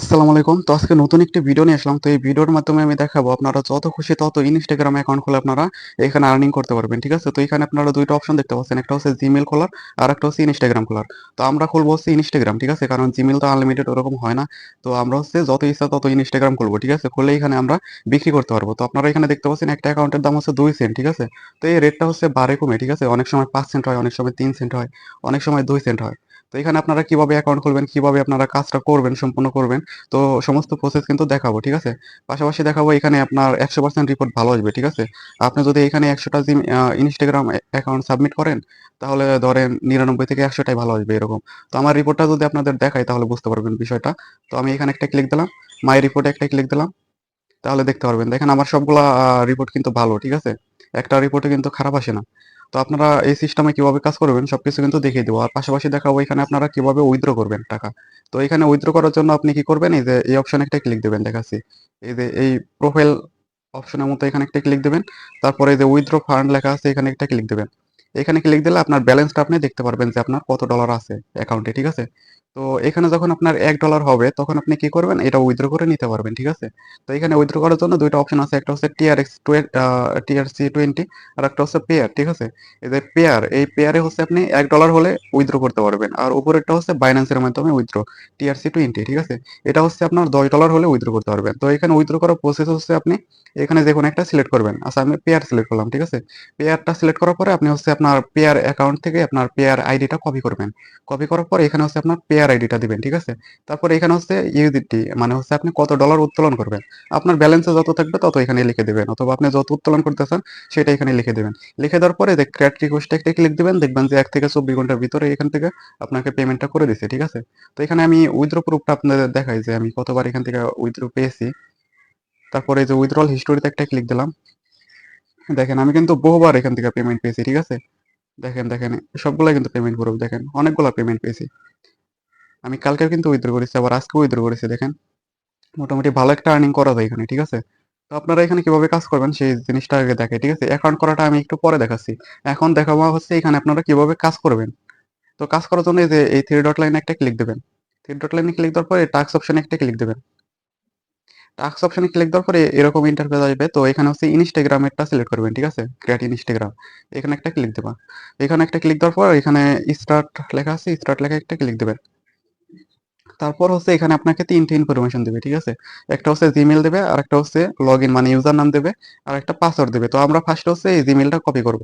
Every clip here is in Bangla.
আসসালামু আলাইকুম। তো আজকে নতুন একটি ভিডিও নিয়ে আসলাম। তো এই ভিডিওর মাধ্যমে আমি দেখাবো আপনারা যত খুশি তত ইনস্টাগ্রাম অ্যাকাউন্ট খুলে আপনারা এখানে আর্নিং করতে পারবেন। ঠিক আছে? তো এখানে আপনারা দুইটা অপশন দেখতে পাচ্ছেন। একটা হচ্ছে Gmail খোলার, আর একটা হচ্ছে ইনস্টাগ্রাম খোলার। তো আমরা খুলবো হচ্ছে ইনস্টাগ্রাম ঠিক আছে? কারণ জিমেল তো আনলিমিটেড ওরকম হয় না। তো আমরা হচ্ছে যত ইচ্ছা তত ইনস্টাগ্রাম খুলবো, ঠিক আছে? খুলে এখানে আমরা বিক্রি করতে পারব। তো আপনারা এখানে দেখতে পাচ্ছেন একটা অ্যাকাউন্টের দাম হচ্ছে দুই সেন্ট, ঠিক আছে? তো এই রেটটা হচ্ছে বারে কমে, ঠিক আছে? অনেক সময় পাঁচ সেন্ট হয়, অনেক সময় তিন সেন্ট হয়, অনেক সময় দুই সেন্ট হয়। তো এখানে আপনারা কীভাবে অ্যাকাউন্ট খুলবেন, কীভাবে আপনারা কাজটা করবেন, সম্পূর্ণ করবেন, তো সমস্ত প্রসেস কিন্তু দেখাবো, ঠিক আছে? পাশাপাশি দেখাবো এখানে আপনার ১০০% রিপোর্ট ভালো আসবে, ঠিক আছে? আপনি যদি এখানে ১০০ টা জিম অ্যা অ্যাকাউন্ট সাবমিট করেন, তাহলে ধরেন ৯৯ থেকে একশোটাই ভালো আসবে এরকম। তো আমার রিপোর্টটা যদি আপনাদের দেখাই তাহলে বুঝতে পারবেন বিষয়টা। তো আমি এখানে একটা ক্লিক দিলাম, মাই রিপোর্টে একটা ক্লিক দিলাম। তাহলে দেখতে পারবেন। দেখেন আমার সবগুলা রিপোর্ট কিন্তু ভালো, ঠিক আছে? একটা রিপোর্টও কিন্তু খারাপ আসে না। তো আপনারা এই সিস্টেমে কীভাবে কাজ করবেন, সবকিছু কিন্তু দেখিয়ে দেবো। আর পাশাপাশি দেখাবো এখানে আপনারা কীভাবে উইথড্র করবেন টাকা। তো এখানে উইথড্র করার জন্য আপনি কি করবেন? এই যে এই অপশন একটা ক্লিক দেবেন, দেখাচ্ছি। এই যে এই প্রোফাইল অপশনের মতো এখানে একটা ক্লিক দেবেন তারপরে এই যে উইথড্র ফান্ড লেখা আছে, এখানে একটা ক্লিক দিবেন। এখানে ক্লিক দিলে আপনার ব্যালেন্সটা আপনি দেখতে পারবেন যে আপনার কত ডলার আছে অ্যাকাউন্টে, ঠিক আছে? তো এখানে যখন আপনার $১ হবে তখন আপনি কি করবেন? এটা উইথড্র করে নিতে পারবেন, ঠিক আছে? তো এখানে উইথড্র করার জন্য ২ টা অপশন আছে। একটা হচ্ছে TRX টুয়ে আ TRC20 আরেকটা হচ্ছে পেয়ার, ঠিক আছে? এই যে পেয়ার, এই পেয়ারে হচ্ছে আপনি $১ হলে উইথড্র করতে পারবেন। আর উপরেরটা হচ্ছে বাইন্যান্সের মাধ্যমে উইথড্র, TRC20 ঠিক আছে? এটা হচ্ছে আপনার $১০ হলে উইথড্র করতে পারবেন। তো এখানে উইথড্র করার প্রসেস হচ্ছে আপনি এখানে যেকোনো একটা সিলেক্ট করবেন। আচ্ছা আমি পেয়ার সিলেক্ট করলাম, ঠিক আছে? পেয়ারটা সিলেক্ট করার পরে আপনি হচ্ছে আপনার পেয়ার অ্যাকাউন্ট থেকে আপনার পেয়ার আইডিটা কপি করবেন। কপি করার পর এখানে হচ্ছে আপনার পেয়ার আইডিটা দিবেন, ঠিক আছে? তারপরে এখানে হচ্ছে ইউজিটি মানে হচ্ছে আপনি কত ডলার উত্তোলন করবেন। আপনার ব্যালেন্সে যত থাকবে তত এখানে লিখে দিবেন অথবা আপনি যত উত্তোলন করতে চান সেটা এখানে লিখে দিবেন। লিখে দেওয়ার পরে যে ক্রেডিট রিকোয়েস্টে একটা ক্লিক দেবেন দেখবেন যে এক থেকে ২৪ ঘণ্টার ভিতরে এখান থেকে আপনাকে পেমেন্টটা করে দিছে, ঠিক আছে? তো এখানে আমি উইথড্র প্রুফটা আপনাদের দেখাই যে আমি কতবার এখান থেকে উইথড্র পেয়েছি। তারপরে যে উইথড্রল হিস্টোরিতে একটা ক্লিক দিলাম। দেখেন আমি কিন্তু বহুবার এখান থেকে পেমেন্ট পেয়েছি, ঠিক আছে? দেখেন, দেখেন সবগুলাই কিন্তু পেমেন্ট প্রুফ দেখেন। অনেকগুলা পেমেন্ট পেয়েছি। আমি কালকেও কিন্তু উইথড্র করেছি আবার আজকেও উইথড্র করেছি দেখেন। মোটামুটি ভালো একটা আর্নিং করা যায় এখানে, ঠিক আছে? তো আপনারা এখানে কীভাবে কাজ করবেন সেই জিনিসটা আগে দেখাই, ঠিক আছে? অ্যাকাউন্ট করাটা আমি একটু পরে দেখাচ্ছি। এখন দেখাবো হচ্ছে এখানে আপনারা কীভাবে কাজ করবেন। তো কাজ করার জন্য এই যে এই থ্রি ডট লাইনে একটা ক্লিক দেবেন থ্রি ডট লাইনে ক্লিক দেওয়ার পরে টাস্ক অপশনে একটা ক্লিক দিবেন। টাস্ক অপশনে ক্লিক দেওয়ার পরে এরকম ইন্টারফেস আসবে। তো এখানে হচ্ছে এরটা সিলেক্ট করবেন, ঠিক আছে? Create Instagram. এখানে একটা ক্লিক দিবা। এখানে একটা ক্লিক দেওয়ার পর এখানে স্টার্ট লেখা আছে, স্টার্ট লেখা একটা ক্লিক দিবেন। তারপর হচ্ছে এখানে আপনাকে তিনটে ইনফরমেশন দিবে, ঠিক আছে? একটা হচ্ছে জিমেল দেবে আর একটা হচ্ছে লগইন মানে ইউজার নাম দেবে আর একটা পাসওয়ার্ড দেবে তো আমরা ফার্স্ট হচ্ছে এই Gmailটা কপি করব।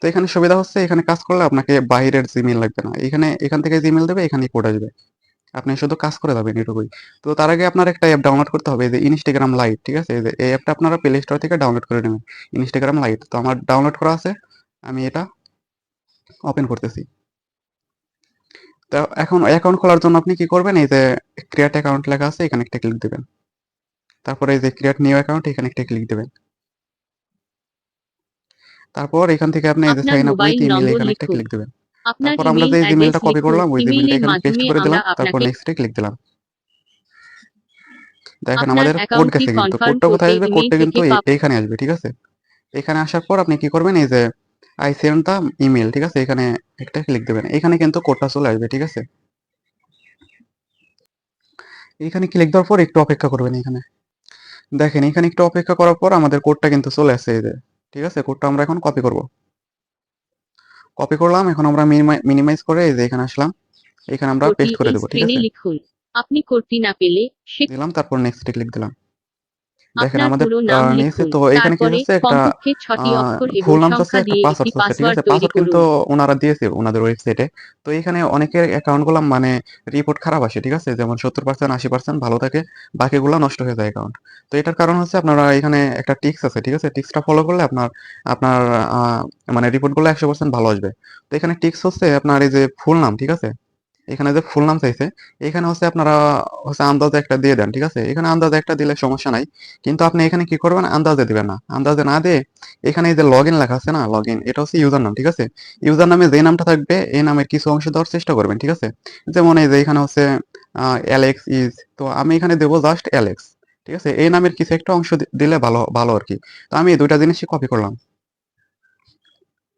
তো এখানে সুবিধা হচ্ছে এখানে কাজ করলে আপনাকে বাইরের জিমেল লাগবে না। এখানে এখান থেকে জিমেল দেবে, এখানেই কোড আসবে। আপনি শুধু কাজ করে যাবেন এটুকুই। তো তার আগে আপনার একটা অ্যাপ ডাউনলোড করতে হবে যে ইনস্টাগ্রাম লাইট ঠিক আছে? এই যে এই অ্যাপটা আপনারা প্লে স্টোর থেকে ডাউনলোড করে নেবেন। ইনস্টাগ্রাম লাইট তো আমার ডাউনলোড করা আছে। আমি এটা ওপেন করতেছি। তো এখন অ্যাকাউন্ট খোলার জন্য আপনি কি করবেন? এই যে ক্রিয়েট অ্যাকাউন্ট লেখা আছে এখানে একটা ক্লিক দেবেন তারপরে এই যে ক্রিয়েট নিউ অ্যাকাউন্ট এখানে একটা ক্লিক দেবেন তারপর এখান থেকে আপনি এই যে সাইন আপ উইথ নম্বর এখানে একটা ক্লিক দিবেন। আপনার তারপর আমরা যে জিমেইলটা কপি করলাম ওই ইমেইলের এখানে পেস্ট করে দিলাম। তারপর নেক্সট এ ক্লিক দিলাম। দেখেন আমাদের কোড গেছে কিন্তু। কোডটা কোথায় আসবে? কোডটা কিন্তু এইখানে আসবে, ঠিক আছে? এখানে আসার পর আপনি কি করবেন? এই যে I send the email, ঠিক আছে? এখানে একটা ক্লিক দিবেন। এখানে কিন্তু কোডটা চলে আসবে, ঠিক আছে? এখানে ক্লিক দেওয়ার পর একটু অপেক্ষা করবেন এখানে। দেখেন এখানে একটু অপেক্ষা করার পর আমাদের কোডটা কিন্তু চলে আসছে এই যে। ঠিক আছে? কোডটা আমরা এখন কপি করব। কপি করলাম। এখন আমরা মিনিমাই মিনিমাইজ করে এই যে এখানে আসলাম। এখানে আমরা পেস্ট করে দেবো ঠিক আছে? আপনি কোডটি না পেলে দিলাম তারপর নেক্সট ক্লিক দিলাম। দেখেন আমাদের নিয়েছে তো এখানে কি হচ্ছে একটা কমপক্ষে আ ৬টি অক্ষর এবং ফুল নাম সংখ্যা একটা পাসওয়ার্ড চাচ্ছে, ঠিক আছে? পাসওয়ার্ড কিন্তু। উনারা দিয়েছে উনাদের ওয়েবসাইটে। তো এখানে অনেকের অ্যাকাউন্টগুলা মানে রিপোর্ট খারাপ আসে, ঠিক আছে? যেমন ৭০% ৮০% ভালো থাকে, বাকিগুলা নষ্ট হয়ে যায় অ্যাকাউন্ট। তো এটার কারণ হচ্ছে আপনারা এখানে একটা টিক্স আছে, ঠিক আছে? টিক্সটা ফলো করলে আপনার আপনার মানে রিপোর্টগুলো ১০০% ভালো আসবে। তো এখানে টিক্স হচ্ছে আপনার এই যে ফুল নাম, ঠিক আছে? এখানে যে ফুল নাম চাইছে, এখানে হচ্ছে আপনারা হচ্ছে আন্দাজে একটা দিয়ে দেন, ঠিক আছে? এখানে আন্দাজে একটা দিলে সমস্যা নাই। কিন্তু আপনি এখানে কি করবেন? আন্দাজে দিবেন না। আন্দাজে না দিয়ে এখানে এই যে লগইন লেখা আছে না? লগইন এটা হচ্ছে ইউজার নাম, ঠিক আছে? ইউজার নামে যে নামটা থাকবে এই নামের কিছু অংশ দেওয়ার চেষ্টা করবেন, ঠিক আছে? যেমন এই যে এখানে হচ্ছে অ্যালেক্স ইজ তো আমি এখানে দেবো জাস্ট অ্যালেক্স। ঠিক আছে? এই নামের কিছু একটা অংশ দিলে ভালো ভালো আর কি তো আমি এই ২ টা জিনিসই কপি করলাম।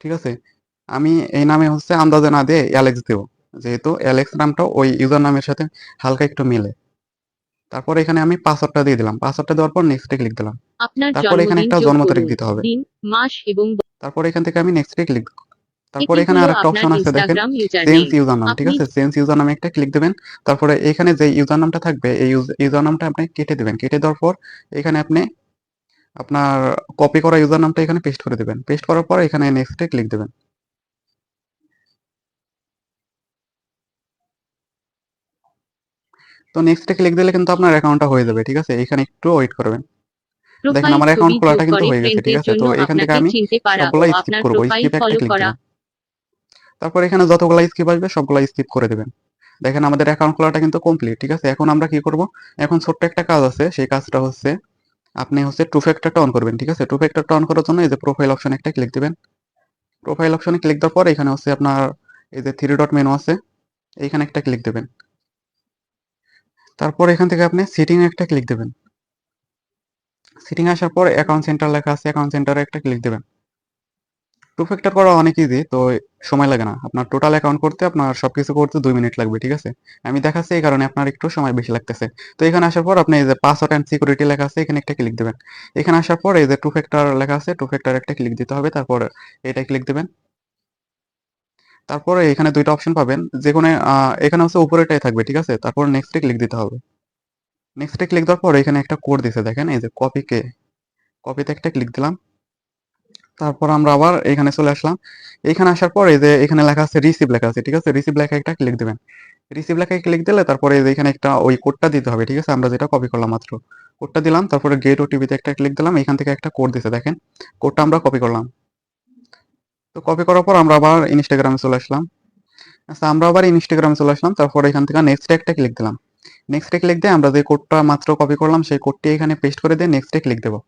ঠিক আছে? আমি এই নামে হচ্ছে আন্দাজে না দিয়ে অ্যালেক্স দেব। যেহেতু অ্যালেক্স নামটা ওই ইউজার নামের সাথে হালকা একটু মিলে। তারপর এখানে আমি পাসওয়ার্ডটা দিয়ে দিলাম। পাসওয়ার্ডটা দেওয়ার পর নেক্সটে ক্লিক দিলাম। তারপর এখানে একটা জন্ম তারিখ দিতে হবে। দিন মাস এবং তারপর এখান থেকে আমি নেক্সটে ক্লিক তারপর এখানে আরেকটা অপশন আছে দেখেন ইনস্টাগ্রাম ইউজার চেঞ্জ ইউজার নাম ঠিক আছে? চেঞ্জ ইউজার নামে একটা ক্লিক দিবেন। তারপরে এখানে যে ইউজার নামটা থাকবে এই ইউজার নামটা আপনি কেটে দিবেন। কেটে দেওয়ার পর এখানে আপনি আপনার কপি করা ইউজার নামটা এখানে পেস্ট করে দিবেন। পেস্ট করার পর এখানে নেক্সটে ক্লিক দিবেন। তো নেক্সটে ক্লিক দিলে কিন্তু আপনার অ্যাকাউন্টটা হয়ে যাবে ঠিক আছে? এখানে একটু ওয়েট করবেন। দেখেন আমার অ্যাকাউন্ট খোলাটা কিন্তু হয়ে গেছে ঠিক আছে? তো এখান থেকে আমি সবগুলা স্কিপ করব স্কিপ একটা ক্লিক করা। তারপর এখানে যতগুলা স্কিপ আসবে সবগুলা স্কিপ করে দেবেন। দেখেন আমাদের অ্যাকাউন্ট খোলাটা কিন্তু কমপ্লিট ঠিক আছে? এখন আমরা কি করব? এখন ছোট্ট একটা কাজ আছে সেই কাজটা হচ্ছে আপনি হচ্ছে টু ফ্যাক্টরটা অন করবেন ঠিক আছে? টু ফ্যাক্টরটা অন করার জন্য এই যে প্রোফাইল অপশন একটা ক্লিক দিবেন। প্রোফাইল অপশনে ক্লিক দেওয়ার পর এখানে হচ্ছে আপনার এই যে থ্রি ডট মেনু আছে এইখানে একটা ক্লিক দেবেন। তারপর এখান থেকে আপনি সিটিং একটা ক্লিক দেবেন। সিটিং আসার পর অ্যাকাউন্ট সেন্টার লেখা আছে অ্যাকাউন্ট সেন্টারে একটা ক্লিক দেবেন। টু ফ্যাক্টর করা অনেক ইজি তো সময় লাগে না। আপনার টোটাল অ্যাকাউন্ট করতে আপনার সবকিছু করতে দুই মিনিট লাগবে, ঠিক আছে? আমি দেখাচ্ছি এই কারণে আপনার একটু সময় বেশি লাগতেছে। তো এখানে আসার পর আপনি এই যে পাসওয়ার্ড অ্যান্ড সিকিউরিটি লেখা আছে, এখানে একটা ক্লিক দেবেন। এখানে আসার পর এই যে টু ফ্যাক্টর লেখা আছে টু ফ্যাক্টর একটা ক্লিক দিতে হবে। তারপর এটা ক্লিক দেবেন। তারপরে এখানে দুইটা অপশন পাবেন। যে কোনো আহ, এখানে হচ্ছে উপরেটাই থাকবে ঠিক আছে? তারপর নেক্সটে ক্লিক দিতে হবে। নেক্সটে ক্লিক দেওয়ার পর এখানে একটা কোড দিছে দেখেন এই যে কপি কে। কপিতে একটা ক্লিক দিলাম। তারপর আমরা আবার এখানে চলে আসলাম। এখানে আসার পর এই যে এখানে লেখা আছে রিসিভ লেখা আছে ঠিক আছে? রিসিভ লেখা একটা ক্লিক দিবেন। রিসিভ লেখায় ক্লিক দিলে তারপরে এই যে এখানে একটা ওই কোডটা দিতে হবে ঠিক আছে? আমরা যেটা কপি করলাম মাত্র। কোডটা দিলাম তারপরে গেট ওটিপিতে একটা ক্লিক দিলাম। এখান থেকে একটা কোড দিছে দেখেন? কোডটা আমরা কপি করলাম। তো কপি করার পর আমরা আবার ইনস্টাগ্রামে চলে আসলাম। আচ্ছা আমরা আবার ইনস্টাগ্রামে চলে আসলাম, তারপর এখান থেকে নেক্সটে একটা ক্লিক দিলাম। নেক্সটে ক্লিক দিয়ে আমরা যে কোডটা মাত্র কপি করলাম, সেই কোডটি এখানে পেস্ট করে দিয়ে নেক্সটে ক্লিক দেবো।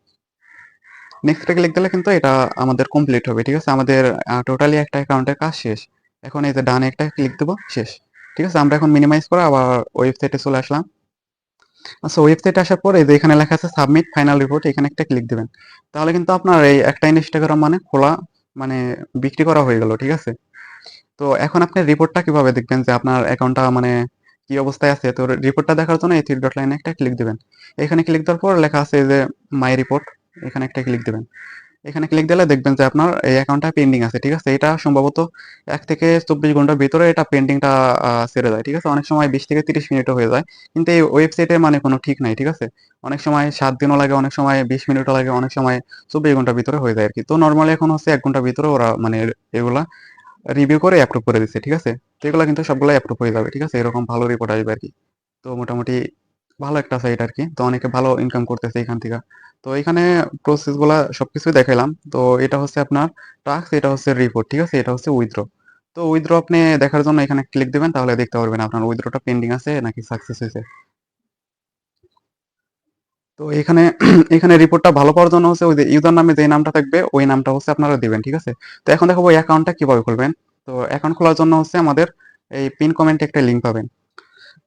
নেক্সটে ক্লিক দিলে কিন্তু এটা আমাদের কমপ্লিট হবে, ঠিক আছে? আমাদের টোটালি একটা অ্যাকাউন্টের কাজ শেষ। এখন এই যে ডানে একটা ক্লিক দেবো, শেষ। ঠিক আছে? আমরা এখন মিনিমাইজ করে আবার ওয়েবসাইটে চলে আসলাম। আচ্ছা ওয়েবসাইটে আসার পর এই যে এখানে লেখা আছে সাবমিট ফাইনাল রিপোর্ট এখানে একটা ক্লিক দিবেন। তাহলে কিন্তু আপনার এই একটা ইনস্টাগ্রাম মানে খোলা মানে বিক্রি করা হয়ে গেল, ঠিক আছে? তো এখন আপনি রিপোর্টটা কীভাবে দেখবেন যে আপনার অ্যাকাউন্টটা মানে কি অবস্থায় আছে? তো রিপোর্টটা দেখার জন্য এই থ্রি ডট লাইনে একটা ক্লিক দেবেন। এখানে ক্লিক দেওয়ার পর লেখা আছে যে মাই রিপোর্ট এখানে একটা ক্লিক দিবেন। এখানে ক্লিক দিলে দেখবেন যে আপনার এই অ্যাকাউন্টটা পেন্ডিং আছে, ঠিক আছে? এটা সম্ভবত এক থেকে চব্বিশ ঘণ্টার ভিতরে এটা পেন্ডিংটা ছেড়ে যায় ঠিক আছে? অনেক সময় বিশ থেকে তিরিশ মিনিটও হয়ে যায়, কিন্তু এই ওয়েবসাইটে মানে কোনো ঠিক নাই, ঠিক আছে? অনেক সময় সাত দিনও লাগে, অনেক সময় বিশ মিনিটও লাগে, অনেক সময় চব্বিশ ঘণ্টার ভিতরে হয়ে যায় আর কি। তো নর্মালি এখন হচ্ছে এক ঘণ্টার ভিতরে ওরা মানে এগুলা রিভিউ করে অ্যাপ্রুভ করে দিচ্ছে ঠিক আছে? তো এগুলো কিন্তু সবগুলো অ্যাপ্রুভ হয়ে যাবে, ঠিক আছে? এরকম ভালো রিপোর্ট আসবে আর কি। তো মোটামুটি ভালো একটা সাইট আর কি তো অনেকে ভালো ইনকাম করতেছে এখান থেকে। তো এখানে প্রসেসগুলা সবকিছুই দেখাইলাম। তো এটা হচ্ছে আপনার টাস্ক এটা হচ্ছে রিপোর্ট ঠিক আছে? এটা হচ্ছে উইথড্র তো উইথড্র আপনি দেখার জন্য এখানে ক্লিক দিবেন, তাহলে দেখতে পারবেন আপনার উইথড্রটা পেন্ডিং আছে নাকি সাকসেস হয়েছে। তো এখানে এখানে রিপোর্টটা ভালো পাওয়ার জন্য হচ্ছে ওই যে ইউজার নামে যে নামটা থাকবে, ওই নামটা হচ্ছে আপনারা দিবেন, ঠিক আছে? তো এখন দেখাবো অ্যাকাউন্টটা কীভাবে খুলবেন। তো অ্যাকাউন্ট খোলার জন্য হচ্ছে আমাদের এই পিন কমেন্টে একটা লিঙ্ক পাবেন।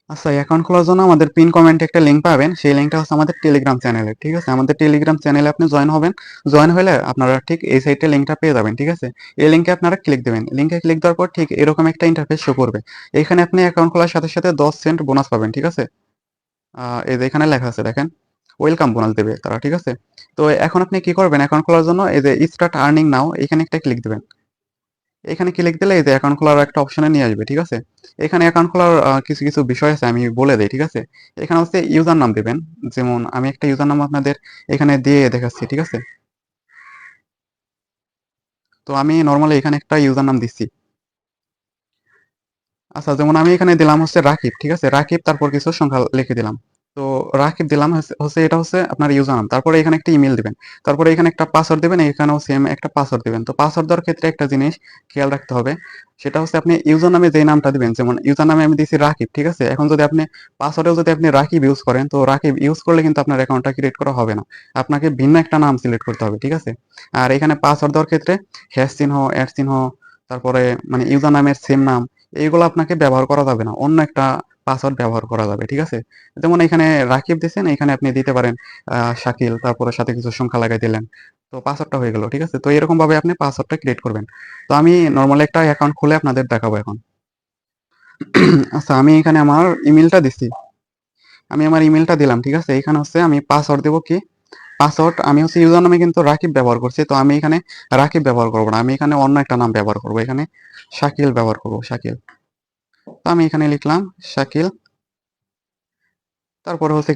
আচ্ছা অ্যাকাউন্ট খোলার জন্য আমাদের পিন কমেন্টে একটা লিঙ্ক পাবেন। সেই লিঙ্কটা হচ্ছে আমাদের টেলিগ্রাম চ্যানেলে ঠিক আছে? আমাদের টেলিগ্রাম চ্যানেলে আপনি জয়েন হবেন। জয়েন হলে আপনারা ঠিক এই সাইটে লিঙ্কটা পেয়ে যাবেন, ঠিক আছে? এই লিঙ্কে আপনারা ক্লিক দেবেন। লিঙ্কে ক্লিক দেওয়ার পর ঠিক এরকম একটা ইন্টারফেস শো করবে। এখানে আপনি অ্যাকাউন্ট খোলার সাথে সাথে দশ সেন্ট বোনাস পাবেন, ঠিক আছে? এই যে এখানে লেখা আছে, দেখেন। ওয়েলকাম বোনাস দেবে তারা, ঠিক আছে? তো এখন আপনি কি করবেন? অ্যাকাউন্ট খোলার জন্য এই যে স্টার্ট আর্নিং নাও এখানে একটা ক্লিক দেবেন। এখানে ক্লিক দিলে এই যে অ্যাকাউন্ট খোলার একটা অপশনে নিয়ে আসবে, ঠিক আছে? এখানে অ্যাকাউন্ট খোলার কিছু কিছু বিষয় আছে, আমি বলে দিই, ঠিক আছে? এখানে হচ্ছে ইউজার নাম দিবেন। যেমন আমি একটা ইউজার নাম আপনাদের এখানে দিয়ে দেখাচ্ছি, ঠিক আছে? তো আমি নর্মালি এখানে একটা ইউজার নাম দিচ্ছি। আচ্ছা যেমন আমি এখানে দিলাম হচ্ছে রাকিব, ঠিক আছে? রাকিব, তারপর কিছু সংখ্যা লিখে দিলাম। তো রাকিব দিলাম হচ্ছে- এটা হচ্ছে আপনার ইউজার নাম তারপরে এখানে একটা ইমেল দিবেন। তারপরে এখানে একটা পাসওয়ার্ড দিবেন, এখানেও সেম একটা পাসওয়ার্ড দিবেন। তো পাসওয়ার্ড দেওয়ার ক্ষেত্রে একটা জিনিস খেয়াল রাখতে হবে, সেটা হচ্ছে আপনি ইউজার নামে যে নামটা দিবেন, যেমন ইউজার নামে আমি দিয়েছি রাকিব, ঠিক আছে? এখন যদি আপনি পাসওয়ার্ডেও যদি আপনি রাকিব ইউজ করেন, তো রাকিব ইউজ করলে কিন্তু আপনার অ্যাকাউন্টটা ক্রিয়েট করা হবে না। আপনাকে ভিন্ন একটা নাম সিলেক্ট করতে হবে, ঠিক আছে? আর এখানে পাসওয়ার্ড দেওয়ার ক্ষেত্রে হ্যাশ চিহ্ন অ্যাড চিহ্ন, তারপরে মানে ইউজার নামের সেম নাম, এইগুলো আপনাকে ব্যবহার করা যাবে না। অন্য একটা পাসওয়ার্ড ব্যবহার করা যাবে, ঠিক আছে? যেমন এখানে রাকিব দিয়েছেন এখানে আপনি দিতে পারেন শাকিল, তারপরে সাথে কিছু সংখ্যা লাগাই দিলেন। তো পাসওয়ার্ডটা হয়ে গেল, ঠিক আছে? তো এরকম ভাবে আপনি পাসওয়ার্ডটা ক্রিয়েট করবেন। তো আমি নর্মালি একটা অ্যাকাউন্ট খুলে আপনাদের দেখাবো এখন। আচ্ছা আমি এখানে আমার ইমেলটা দিচ্ছি আমি আমার ইমেলটা দিলাম, ঠিক আছে? এখানে হচ্ছে আমি পাসওয়ার্ড দেবো কি? পাসওয়ার্ড, আমি হচ্ছে ইউজার নামে কিন্তু রাকিব ব্যবহার করছি, তো আমি এখানে রাকিব ব্যবহার করব না। আমি এখানে অন্য একটা নাম ব্যবহার করব। এখানে শাকিল ব্যবহার করব, শাকিল। তো আমি এখানে লিখলাম শাকিল। তারপরে হচ্ছে